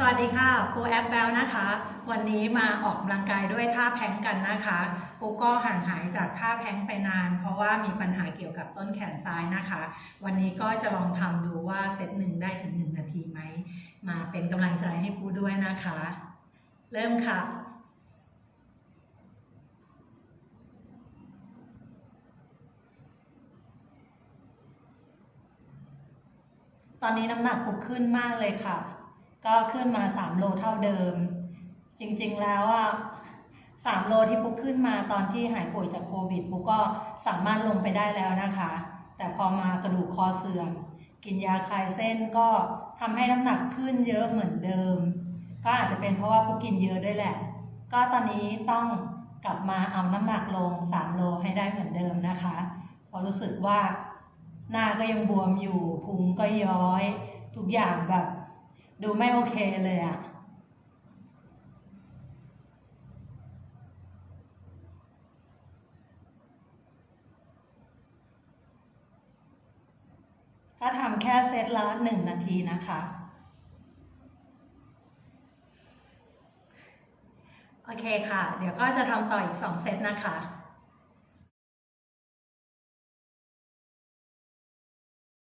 สวัสดีค่ะปูแอปแบลนะคะ วันนี้มาออกกำลังกายด้วยท่าแพงกันนะคะปูก็ห่างหายจากท่าแพงไปนาน เพราะว่ามีปัญหาเกี่ยวกับต้นแขนซ้ายนะคะ วันนี้ก็จะลองทำดูว่าเซตหนึ่งได้ถึง 1 นาทีไหม มาเป็นกำลังใจให้ปูด้วยนะคะ เริ่มค่ะตอนนี้น้ำหนักปุกขึ้นมากเลยค่ะ ก็ขึ้นมา 3 โลเท่าเดิม จริงๆแล้วอะ3โลที่ปุ๊กขึ้นมาตอนที่หายป่วยจากโควิดปุ๊กก็สามารถลงไปได้แล้วนะคะ แต่พอมากระดูกคอเสื่อม กินยาคลายเส้นก็ทำให้น้ำหนักขึ้นเยอะเหมือนเดิม ก็อาจจะเป็นเพราะว่าปุ๊กกินเยอะด้วยแหละ ก็ตอนนี้ต้องกลับมาเอาน้ำหนักลง3โลให้ได้เหมือนเดิมนะคะเพราะรู้สึกว่าหน้าก็ยังบวมอยู่พุงก็ย้อย ทุกอย่างแบบ ดูไม่โอเคเลยอะก็ทำแค่เซตละหนึ่งนาทีนะคะ โอเคค่ะ เดี๋ยวก็จะทำต่ออีก2เซตนะคะ